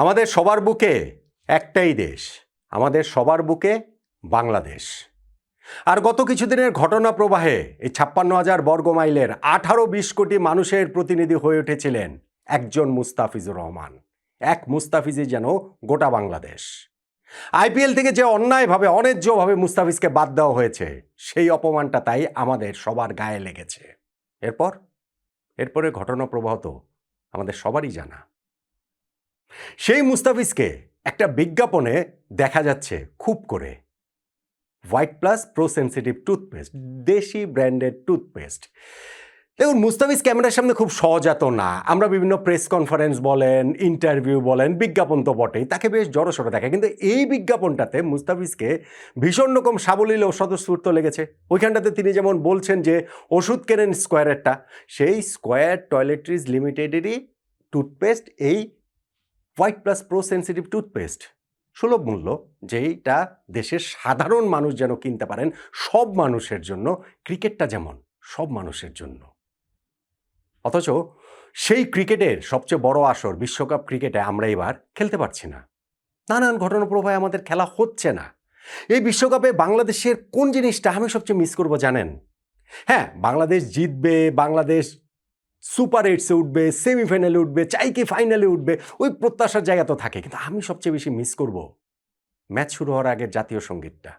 আমাদের সবার বুকে একটাই দেশ। আমাদের সবার বুকে বাংলাদেশ। আর গত কিছুদিনের ঘটনা প্রবাহে এই ছাপ্পান্ন হাজার বর্গ মাইলের আঠারো বিশ কোটি মানুষের প্রতিনিধি হয়ে উঠেছিলেন একজন মুস্তাফিজুর রহমান। এক মুস্তাফিজই যেন গোটা বাংলাদেশ। আইপিএল থেকে যে অন্যায়ভাবে, অন্যায্যভাবে মুস্তাফিজকে বাদ দেওয়া হয়েছে, সেই অপমানটা তাই আমাদের সবার গায়ে লেগেছে। এরপর? এরপরে ঘটনা প্রবাহ তো আমাদের সবারই জানা। সেই মুস্তাফিজকে একটা বিজ্ঞাপনে দেখা যাচ্ছে খুব করে। White Plus Pro Sensitive toothpaste দেশি ব্র্যান্ডের টুথপেস্ট দেখুন, মুস্তাফিজ ক্যামেরার সামনে খুব সহজাত না। আমরা বিভিন্ন প্রেস কনফারেন্স বলেন ইন্টারভিউ বলেন, বিজ্ঞাপন তো বটেই, তাকে বেশ জড়সড় দেখে কিন্তু এই বিজ্ঞাপনটাতে মুস্তাফিজকে ভীষণ রকম সাবলীল ও স্বতঃস্ফূর্ত লেগেছে। ওইখানটাতে তিনি যেমন বলছেন যে, ওষুধ কেনেন স্কোয়ারেরটা সেই স্কোয়ার টয়লেট্রিজ লিমিটেডেরই টুথপেস্ট এই White Plus Pro Sensitive toothpaste সুলভ মূল্য, যেইটা দেশের সাধারণ মানুষ যেন কিনতে পারেন, সব মানুষের জন্য, ক্রিকেটটা যেমন, সব মানুষের জন্য। অথচ সেই ক্রিকেটের সবচেয়ে বড় আসর বিশ্বকাপ ক্রিকেটে আমরা এবার খেলতে পারছি না। নানান ঘটনা প্রবাহে আমাদের খেলা হচ্ছে না। এই বিশ্বকাপে বাংলাদেশের কোন জিনিসটা আমি সবচেয়ে মিস করব জানেন? হ্যাঁ বাংলাদেশ জিতবে, বাংলাদেশ সুপার এইটসে উঠবে সেমিফাইনালে উঠবে চাই কি ফাইনালে উঠবে, ওই প্রত্যাশার জায়গা তো থাকে। কিন্তু আমি সবচেয়ে বেশি মিস করব ম্যাচ শুরু হওয়ার আগে জাতীয় সঙ্গীতটা।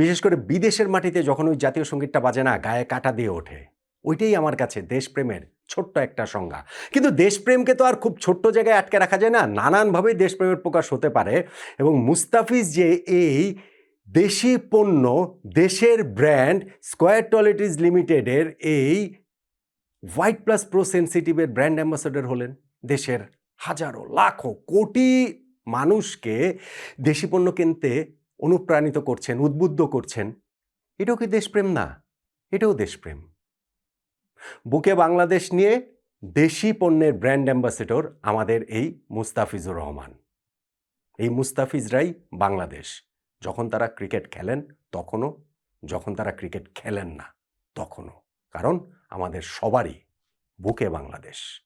বিশেষ করে বিদেশের মাটিতে যখন ওই জাতীয় সঙ্গীতটা বাজে না, গায়ে কাটা দিয়ে ওঠে, ওইটাই আমার কাছে দেশপ্রেমের ছোট্ট একটা সংজ্ঞা। কিন্তু দেশপ্রেমকে তো আর খুব ছোট্ট জায়গায় আটকে রাখা যায় না, নানানভাবেই দেশপ্রেমের প্রকাশ হতে পারে এবং মুস্তাফিজ যে এই দেশি পণ্য, দেশের ব্র্যান্ড, স্কোয়ার টয়লেটিস লিমিটেডের এই হোয়াইট প্লাস প্রো সেন্সিটিভের ব্র্যান্ড অ্যাম্বাসেডর হলেন দেশের হাজারো, লাখো, কোটি মানুষকে দেশি পণ্য কিনতে অনুপ্রাণিত করছেন, উদ্বুদ্ধ করছেন। এটাও কি দেশপ্রেম? না, এটাও দেশপ্রেম। বুকে বাংলাদেশ নিয়ে দেশি পণ্যের ব্র্যান্ড অ্যাম্বাসেডর আমাদের এই মুস্তাফিজুর রহমান। এই মুস্তাফিজরাই বাংলাদেশ। যখন তারা ক্রিকেট খেলেন, তখনও, যখন তারা ক্রিকেট খেলেন না, তখনও। কারণ আমাদের সবারই বুকে বাংলাদেশ।